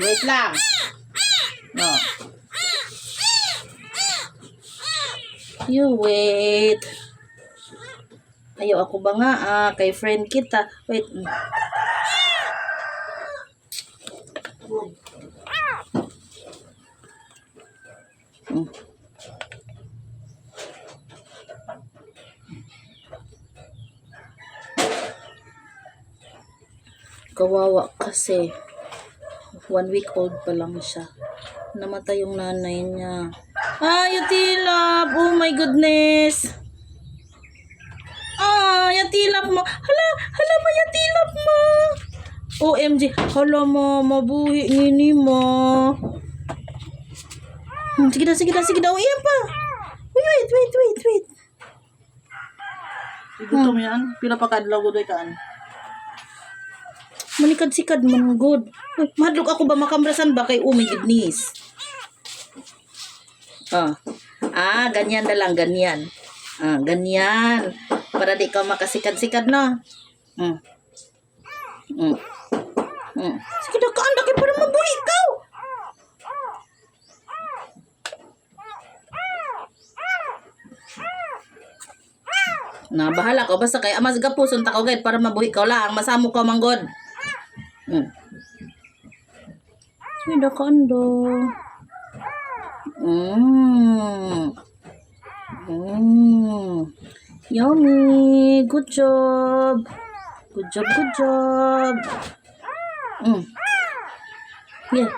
Wait lang. No. You wait. Ayaw ako ba nga ah, kay friend kita. Wait. Mm. Kawawa kasi. One week old pa lang siya. Namatay yung nanay niya. Ah, Yatilap! Oh my goodness! Ah, Yatilap mo! Hala! Hala mo, Yatilap mo! OMG! Hala mo, mabuhi ngini mo. Hmm, sige na, sige na, sige na. Oh, iyan pa! Wait, wait, wait, wait, wait. Gutom yan. Pila pa kadlaw gud kaan. Manikad-sikad man good. Uy, Madlok ako ba makamrasan ba kay oh my goodness. Ah. Ganyan na lang, ganyan. Ah, ganyan. Para di ka makasikad-sikad na. Mm. Mm. Mm. Sige na ka, anda kay para mabuhi ka. Na bahala ko basta kay amas gapuson ta gayud para mabuhi ka lang masamo ka manggod. Mm. Sige ka ando. Mm. Mm. Yummy. Good job. Good job, good job. Mm. Yeah.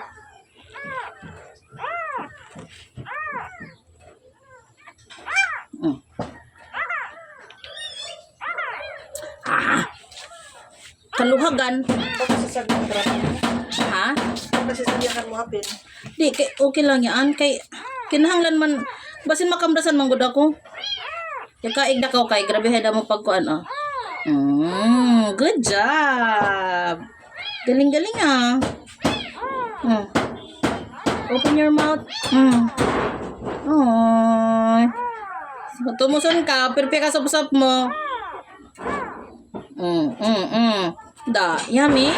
Mm. Ah. Kaluhagan. Ha? Di, kay, okay lang yan. Kay, kinahanglan man, basin makamdasan man gud ako. Kaya kaig na ko kay, grabe heda mo pagkuan, oh. Mm, good job. Galing-galing, ah. Mm. Open your mouth. Mm. Ay. Tumuson ka, pirpi ka sa usap mo. Mm, mm, mm. Da, yummy?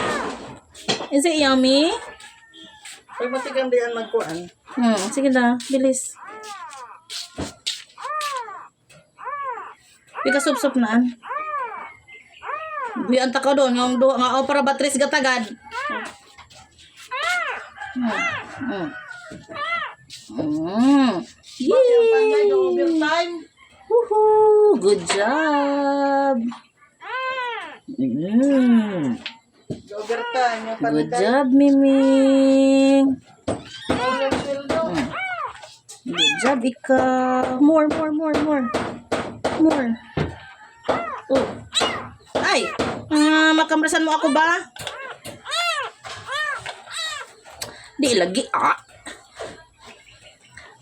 Is it yummy? Pag matigang diyan magkuan. Hmm, sige na, bilis. Pika sup-sup naan. Buyan ta ka doon, yung do, nga o para batris gatagad. Hmm. Hmm. Hmm. Yay! overtime. Woohoo! Good job! Mm. Yung overtime. Yung Good job, Miming! Sweldo. Good job, ikaw. More, more, more, more. More. Oh. Ay! Ah, makamrasan mo ako ba? Di lagi, ah.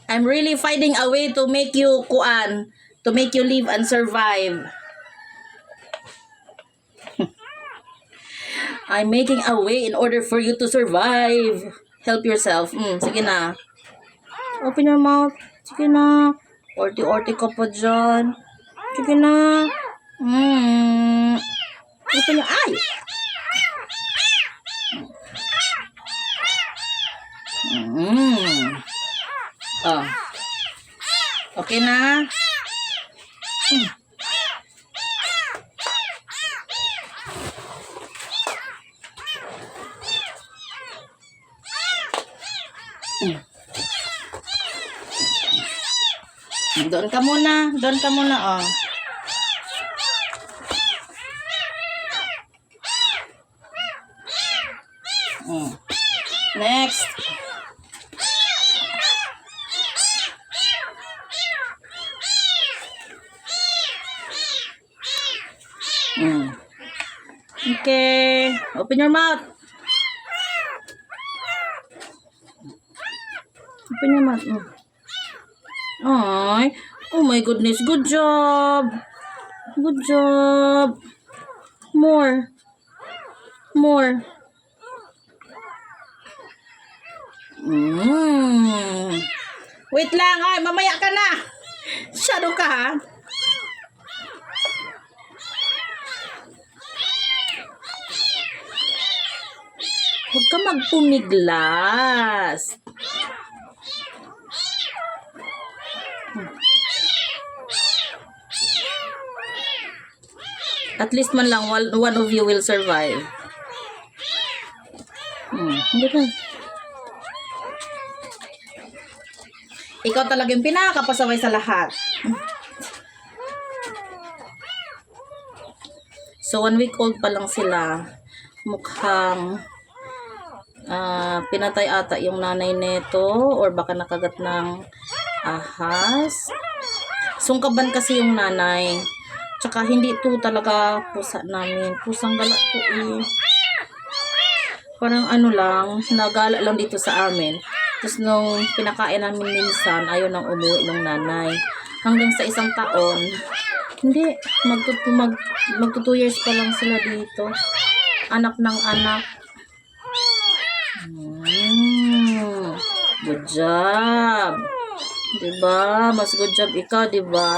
I'm really finding a way to make you kuan, to make you live and survive. I'm making a way in order for you to survive. Help yourself. Mm, sige na. Open your mouth. Sige na. Orti-orti ka pa dyan. Sige na. Mm. Open your eye. Mm. Oh. Okay na? Ka muna. Doon ka muna, oh. Mm. Next. Mm. Okay. Open your mouth. Open your mouth. Ay. Oh my goodness. Good job. Good job. More. More. Mm. Wait lang. Ay, mamaya ka na. Shadow ka ha. Huwag ka magpumiglas. At least man lang, one, of you will survive. Hmm, hindi na. Ikaw talaga yung pinakapasaway sa lahat. So, one week old pa lang sila. Mukhang ah, pinatay ata yung nanay neto or baka nakagat ng ahas. Sungkaban kasi yung nanay. Tsaka hindi to talaga pusa namin. Pusang gala to eh. Parang ano lang, nagala lang dito sa amin. Tapos nung pinakain namin minsan, ayaw nang umuwi ng nanay. Hanggang sa isang taon, hindi, magtutu mag, magto years pa lang sila dito. Anak ng anak. Mm, good job. Diba? Mas good job ikaw, diba?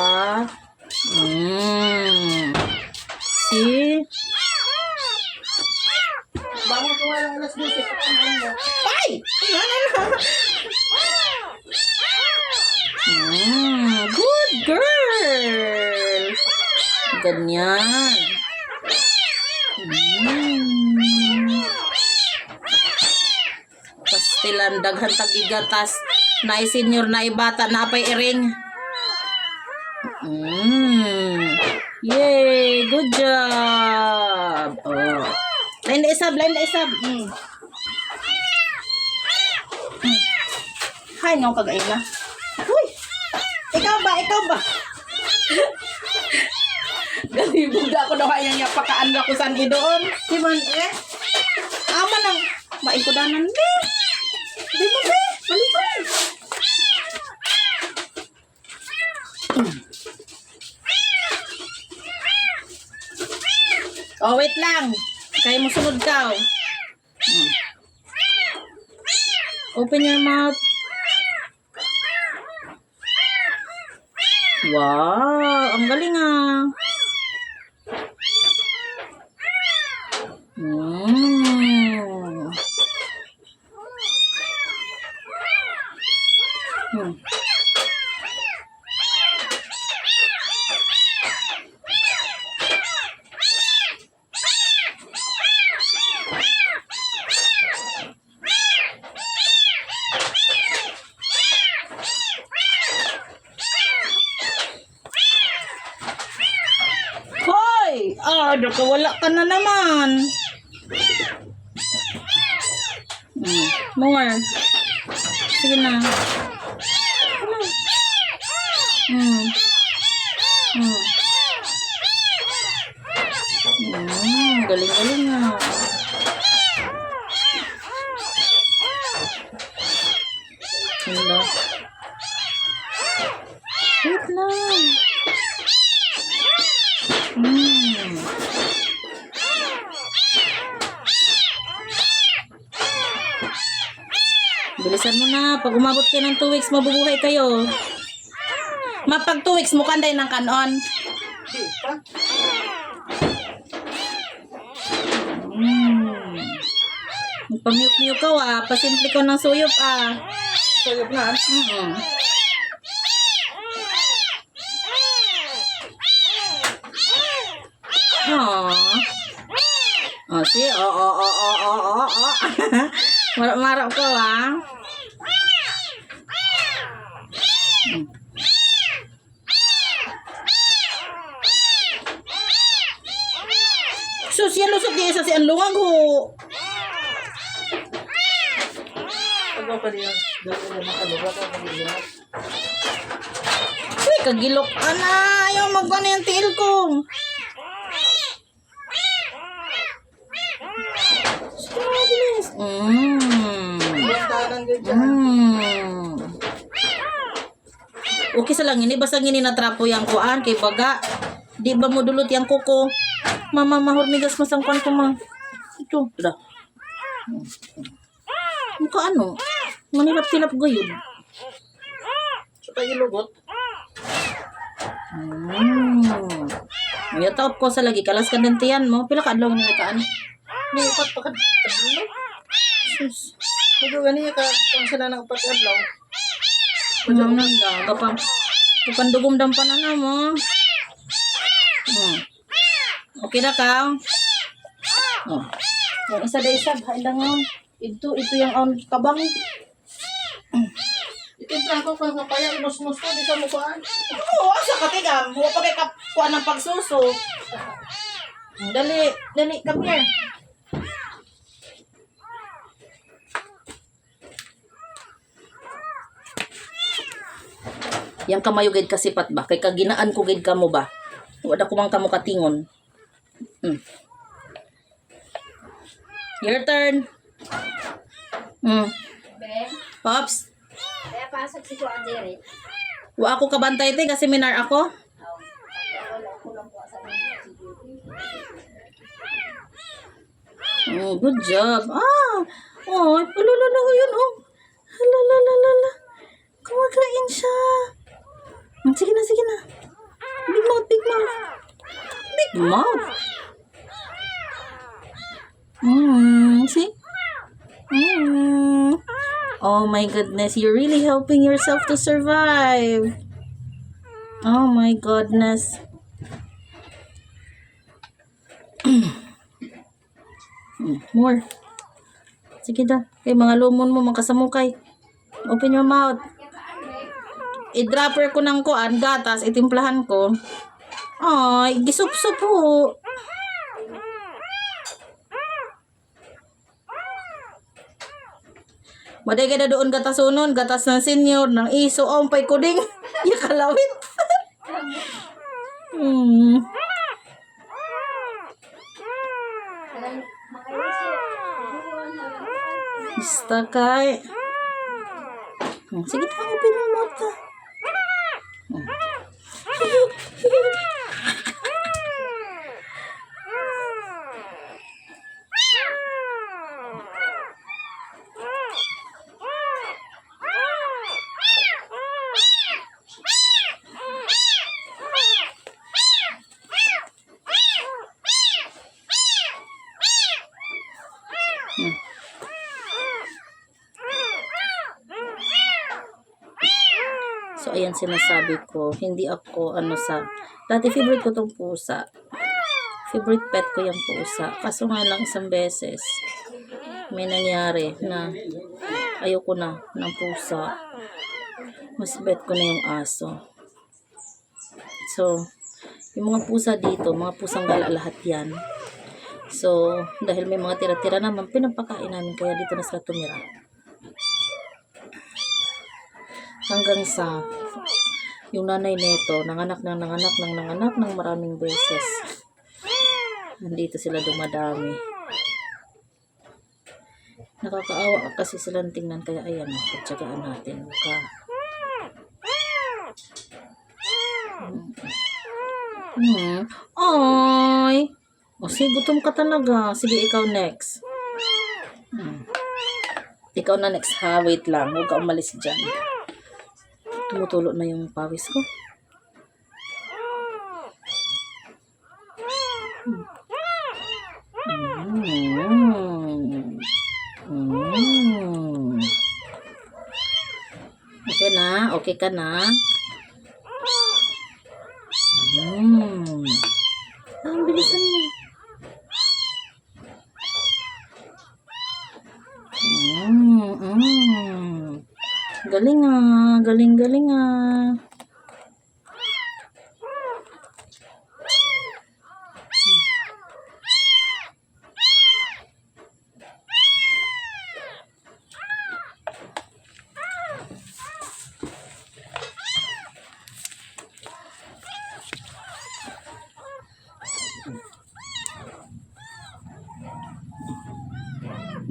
Mm. See? Bangon ko lang alas 12. Pakain mo. Ay! Mm, good girl! Ganyan. Mm. Pastilan, daghan tagigatas. Na senior na ibata na pay iring. Mm. Yay! Good job! Oh. Lain na isab, lain na isab. Mm. Hay, nung kagain na. Uy! Ikaw ba? Ikaw ba? Galibog na ako daw kaya niya pakaan na ko saan doon. Di man eh. Ama nang maikudanan. Di mo be. Oh, wait lang. Kaya mo sunod ka. oh. Hmm. Open your mouth. Wow, ang galing ah. Mm. Hoy! Ah, nakawala ka na naman. Hmm. More. Sige na. Ano? Hmm. Hmm. Hmm, galing-galing nga. Hala. Wait lang. Hmm. Bilisan mo na. Pag umabot kayo ng 2 weeks, mabubuhay kayo. Mapag 2 weeks, mukanday ng kanon. Hmm. Pamiyok-miyok ka ah. Pasimple ko ng suyop ah. Sayop na. Mm-mm. Aww. Oh, see? Oh, oh, oh, oh, oh, oh, oh. Marap-marap ko, ah. Hmm. Sus, yan si ho. Makaluwa ka pa diyan. Uy, kagilok ka na. Ayaw magkano yung tiil ko. Mmm. Dyan. Mm. Okay sa lang ini basta ngini na trapo yang kuan kay baga. Di ba mo dulot yang kuko? Mama mahurmigas masang kuan ko ma. Ito, da. Muka ano? Manilap-tilap gayud. Sa tayo lugot. Mm. May top ko sa lagi kalas ka dentiyan mo. Pila ka adlaw ni kaan? Lipat pa ka. Sus. Kudo ganiya ka kung sila na da? Kapang, kapang dugom dam pa na na mo. Hmm. Okay na ka? Oh. Yung isa da isa, hain lang nga. Ito, ito yung um, kabang. Itintra ko kung kapaya inus-mus ko, di sa mukuan. Oo, asa ka tigam. Huwag pa kay kapuan ng pagsuso. Dali, dali, come here. Yang kamayo gid kasipat ba? Kay kaginaan ko gid kamo ba? Wala ko mang kamo katingon. Hmm. Your turn. Hmm. Ben, Pops, kaya pasok si Kuya Jerry. wa ako kabantay te kasi seminar ako. Oh, good job. Ah, oh, palulala ko yun, oh. Halalalala. Kumakain siya. Hmm, Sige na, sige na. Big mouth, big mouth. Big mouth. Mm, see? Mm. Oh my goodness, you're really helping yourself to survive. Oh my goodness. More. Sige da. Kay mga lumon mo, makasamukay. Open your mouth. I-dropper ko ng kuan, gatas, itimplahan ko. Ay, gisup-sup po. Maday ka na doon gatasunon, gatas ng senior, ng iso, ompay kuding. Yakalawit. hmm. Basta kay. Hmm, Sige na, open your Ayan sinasabi ko. Hindi ako, ano sa... Dati favorite ko tong pusa. Favorite pet ko yung pusa. Kaso nga lang isang beses, may nangyari na ayoko na ng pusa. Mas bet ko na yung aso. So, yung mga pusa dito, mga pusang gala lahat yan. So, dahil may mga tira-tira naman, pinapakain namin kaya dito na sila tumira. hanggang sa yung nanay nito nanganak ng nanganak ng nanganak ng maraming beses. Nandito sila dumadami. Nakakaawa kasi silang tingnan kaya ayan, pagtsagaan natin. Ka. Hmm. Ay! O sige, gutom ka talaga. Sige, ikaw next. Hmm. Ikaw na next ha. Wait lang. Huwag ka umalis dyan. Tumutulo na yung pawis ko. Mm. Mm. Okay na? Okay ka na? Mm. Ah, ang bilisan mo. Mm, mm. Galing ah. Galing, galing ah.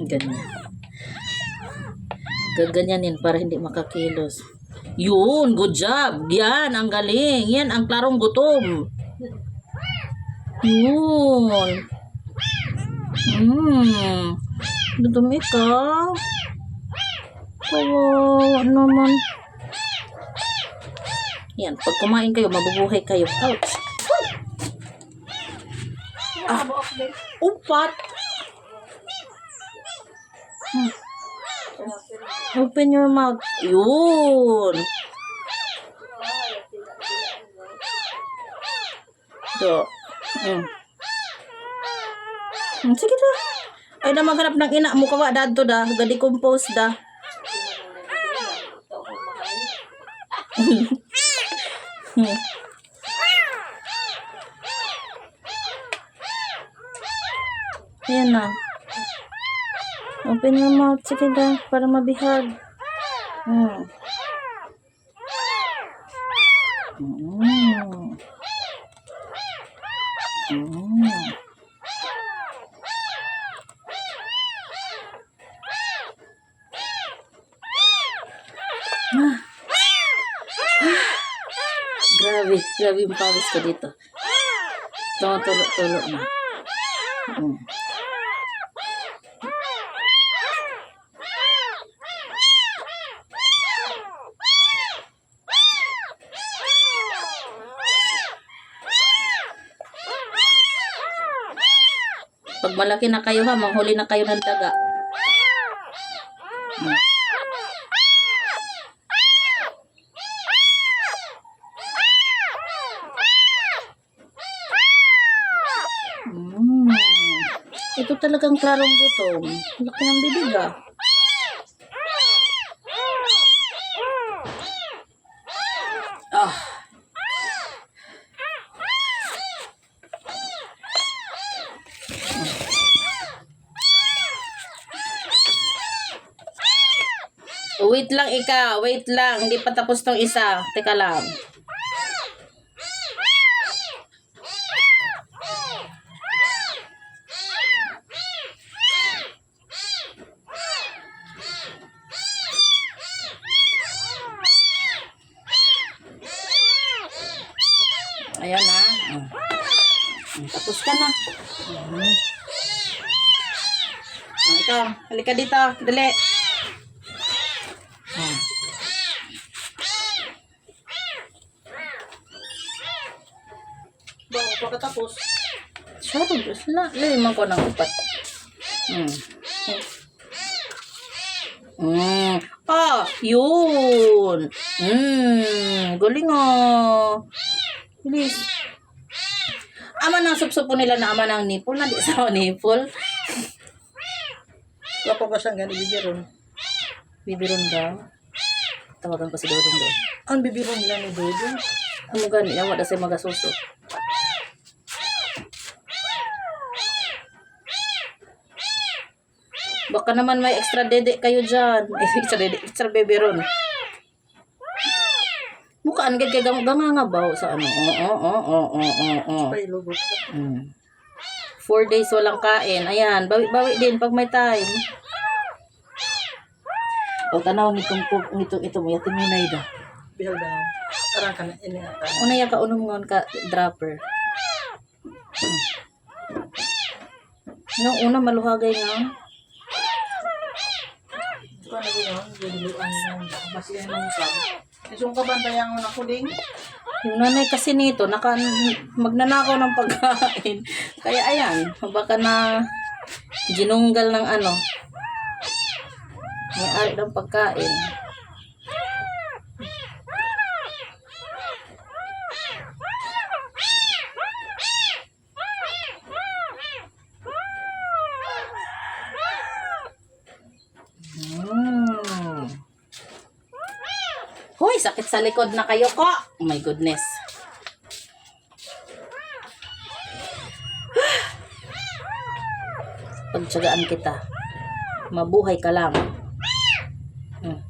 Ganyan. Gaganyanin para hindi makakilos. Yun, good job. Yan, ang galing. Yan, ang klarong gutom. Yun. Hmm. Gutom ikaw. Kawawa naman. Yan, pag kumain kayo, mabubuhay kayo. Ouch. Ah, upat. Open your mouth. Yun. Hmm. Hmm, Sige da. Ay na maghanap ng ina mo kawa dadto da. Gadi compose da. Hmm. Ayan na. Open your mouth. Sige da. Para mabihag. Hmm. Mm. Mm. Ah. Grabe, grabe yung pawis ko dito. Tumutulo-tulo na. Mm. Malaki na kayo ha, manghuli na kayo ng daga. Mm. Mm. Ito talagang klarong gutom. Laki ng bibig. Ah. Ikaw, wait lang. Hindi pa tapos tong isa. Teka lang. Ayan na. Oh. Tapos ka na. Oh, ikaw, halika dito. Dali. Oh. Bago pagkatapos. Sarap. La, laliman ko ng upat. Mm. Mm. Ah, yun. Mm. Galing ah. Bilis. Ama ng supsupo nila na ama ng nipple. Nandi sa nipple. Kapag ka siyang ganyan, bibiron. Bibiron daw. Tawagan ko si Dodong doon. Ang bibiron nila ni Dodo. Amo gani, yawa da sa magasuso. Baka naman may extra dede kayo dyan. Extra dede, extra beberon. Mukaan gad kay gang ganga ba sa ano? Oo, oo, oo, oo, oo. Mm. Four days walang kain. Ayan, bawi-bawi din pag may time. O, tanaw nitong pug, nitong ito mo, yatin mo na ida. Bihal daw. Tarang ka na, ini ata. Una ya ka unong ngon ka dropper. No, una maluhagay nga. Yun, ginuluan ng basihan ng sab. Isong kabantayan mo na kuling. Yung nanay kasi nito, naka, magnanakaw ng pagkain. Kaya ayan, baka na ginunggal ng ano. May ari ng pagkain. Mm. Hoy, sakit sa likod na kayo ko. Oh my goodness. Pagtsagaan kita. Mabuhay ka lang. Hmm.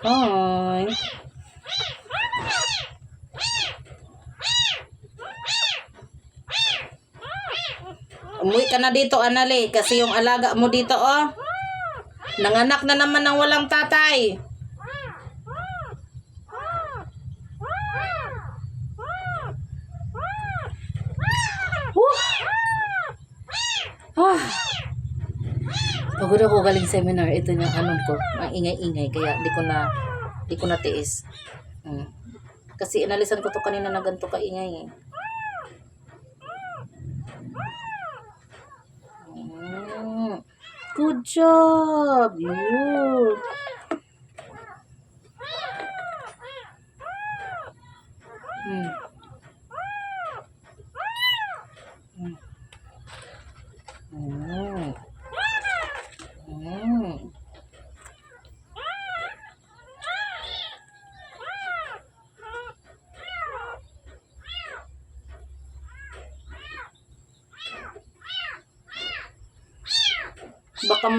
Hoy. Umuwi ka na dito, Anali, kasi yung alaga mo dito, oh. Nanganak na naman ng walang tatay. Ah. Pagod ako galing seminar. Ito yung anon ko. Ang ingay-ingay. Kaya di ko na Di ko natiis. Mm. Kasi inalisan ko to kanina na ganito kaingay eh. Good job! Yun. Mm.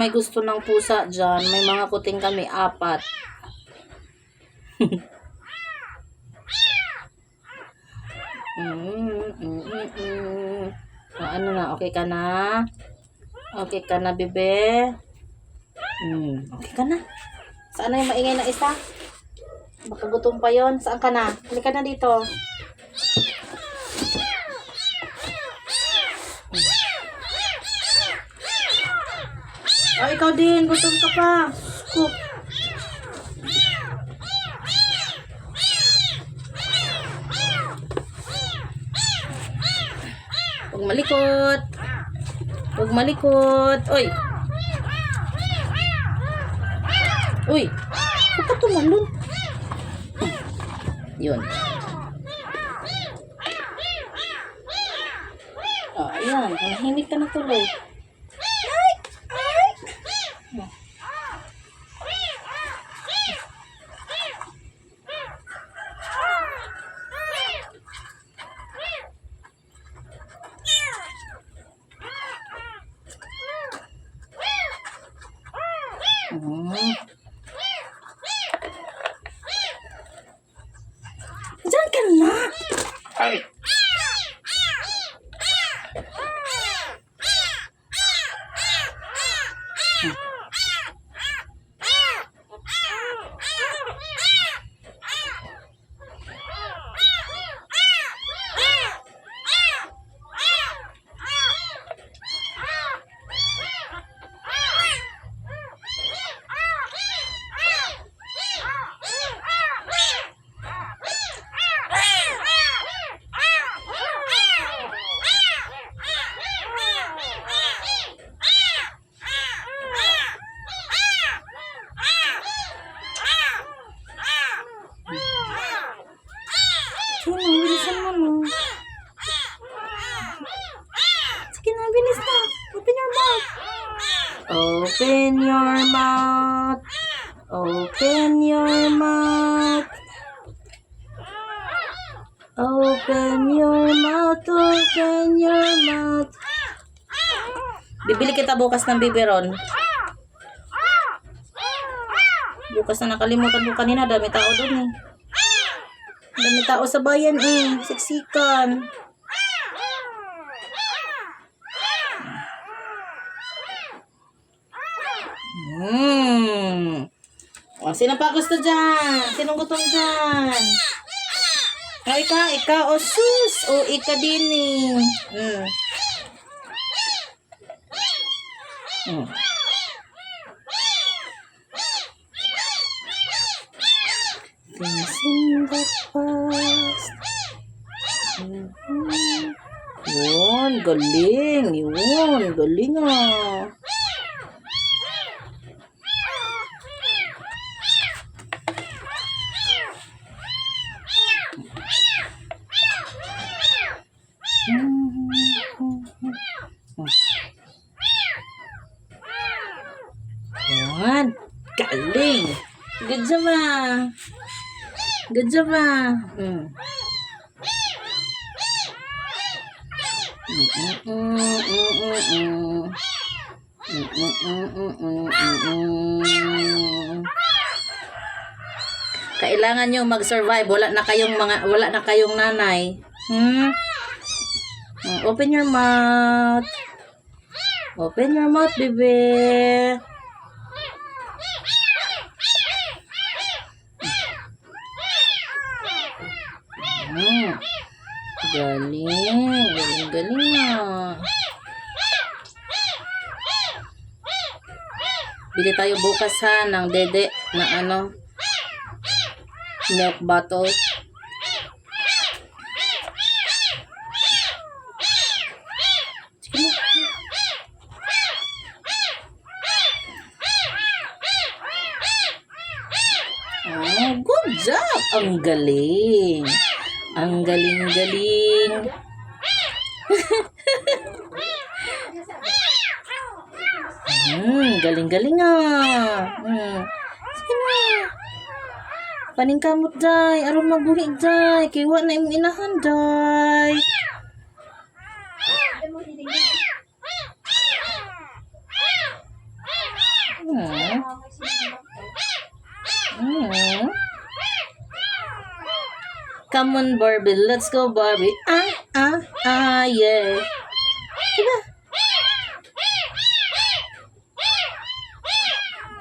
May gusto ng pusa dyan. May mga kuting kami, apat. mm, mm, mm, mm. Ah, ano na, okay ka na? Okay ka na, bebe? Hmm, okay ka na. Saan na yung maingay na isa? Baka gutom pa yon. Saan ka na? Halika na dito. Oh, ikaw din. Gutom ka pa. Scoop. Huwag malikot. Huwag malikot. Uy. Uy. Huwag ka tumalon. Yun. Oh, ayan. Manahimik ka na tuloy. Mm. Diyan ka na. Ay. Sige na, bilisan mo no. Sige na, bilis na. Open your mouth. Open your mouth. Open your mouth. Open your mouth. Open your mouth. Bukas ng biberon. Bukas na nakalimutan ko kanina. Dami tao doon eh. Dami tao sa bayan eh. Siksikan. Hmm. O, sino pa gusto dyan? Sinong gutom dyan? O, ikaw, ikaw, o sus. O, ika din eh. Hmm. Hmm. Things in the past. Mhm. Yun, galing. Yun, galing ah. Galing. Good job ah. Good job ah. Mm. Kailangan nyo mag-survive. Wala na kayong mga wala na kayong nanay. Hmm? Mm, Open your mouth. Open your mouth, baby. Galing. Galing, galing ah. Bili tayo bukas ha ng dede na ano. Milk bottle. Oh, good job! Ang galing. Ang galing-galing. Hmm, galing-galing ah. Hmm. Sige na. Paning kamot, day. Aron mabuhi, day. Kaya wa na imong inahan, day. Come on, Barbie. Let's go, Barbie. Ah, ah, ah, yeah. Diba?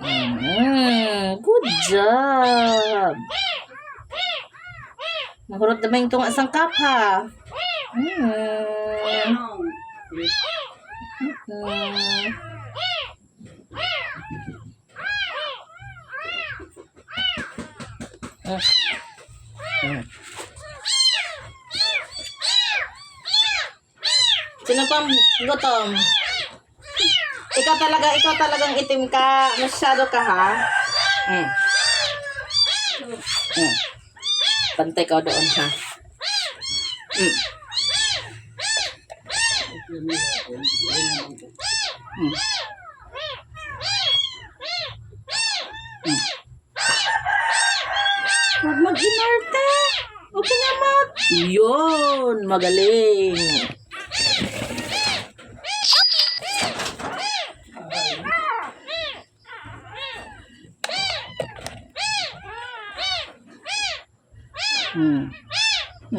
Mm, good job. Mahurot na ba yung tunga sang kap, ha? Mm. Mm. Mm. Sino pang gutom? Ikaw talaga, ikaw talagang itim ka. Masyado ka, ha? Mm. Mm. Pantay ka doon, ha? Mm. Mm. Mm. Huwag mag-inarte. Okay nga, Mat. Yun, magaling.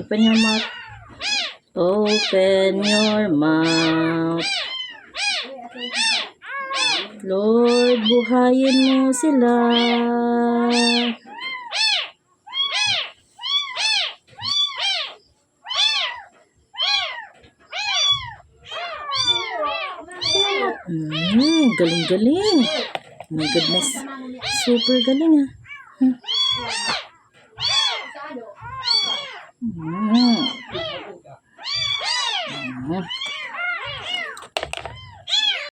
Open your mouth. Open your mouth. Lord, buhayin mo sila. Hmm, galing-galing. My goodness. Super galing ah. Hmm. Hmm.